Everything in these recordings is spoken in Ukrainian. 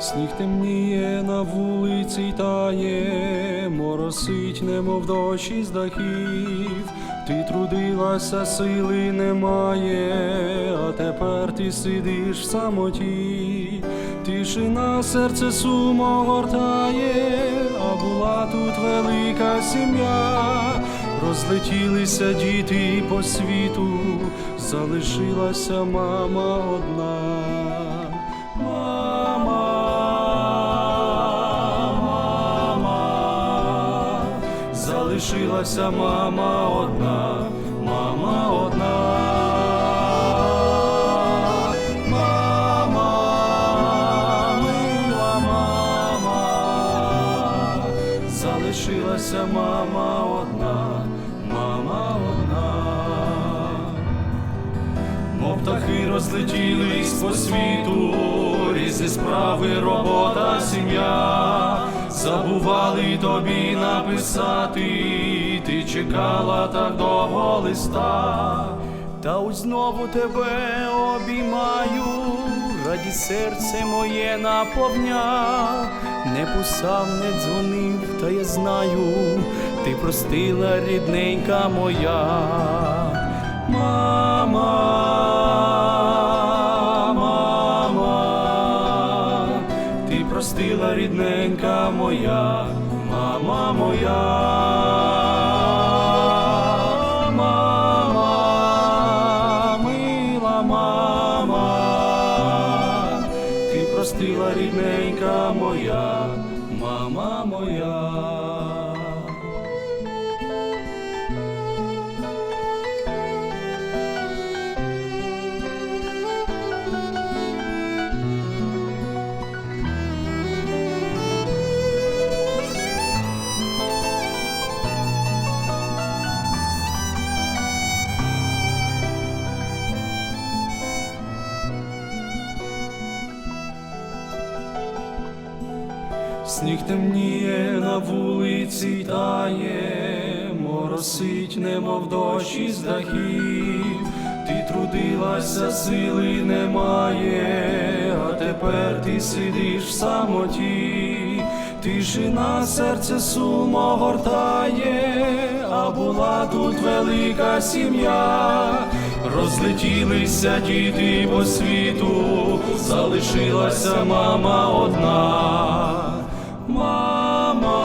Сніг темніє на вулиці тає, моросить, немов дощ із дахів. Ти трудилася, сили немає, а тепер ти сидиш в самоті. Тишина серце сумо гортає, а була тут велика сім'я. Розлетілися діти по світу, залишилася мама одна. Залишилася мама одна, мама одна. Залишилася мама одна, мама одна. Мов птахи розлетілись по світу, різні справи, робота, сім'я. Забували тобі написати, ти чекала так довго листа. Та ось знову тебе обіймаю, раді серце моє наповня, не писав, не дзвонив, та я знаю, ти простила рідненька моя. Мама, ти простила рідненька моя, мама моя. Мама, мама, ти простила рідненька моя, мама моя. Сніг темніє на вулиці тає, моросить, немов дощ із дахів. Ти трудилася, сили немає, а тепер ти сидиш в самоті, тишина серце сумо гортає, а була тут велика сім'я. Розлетілися діти по світу, залишилася мама одна. Мама,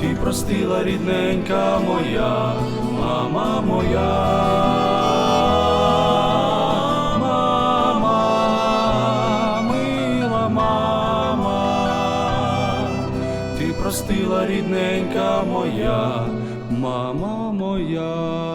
ти простила рідненька моя, мама моя. Мама, мила мама, ти простила рідненька моя, мама моя.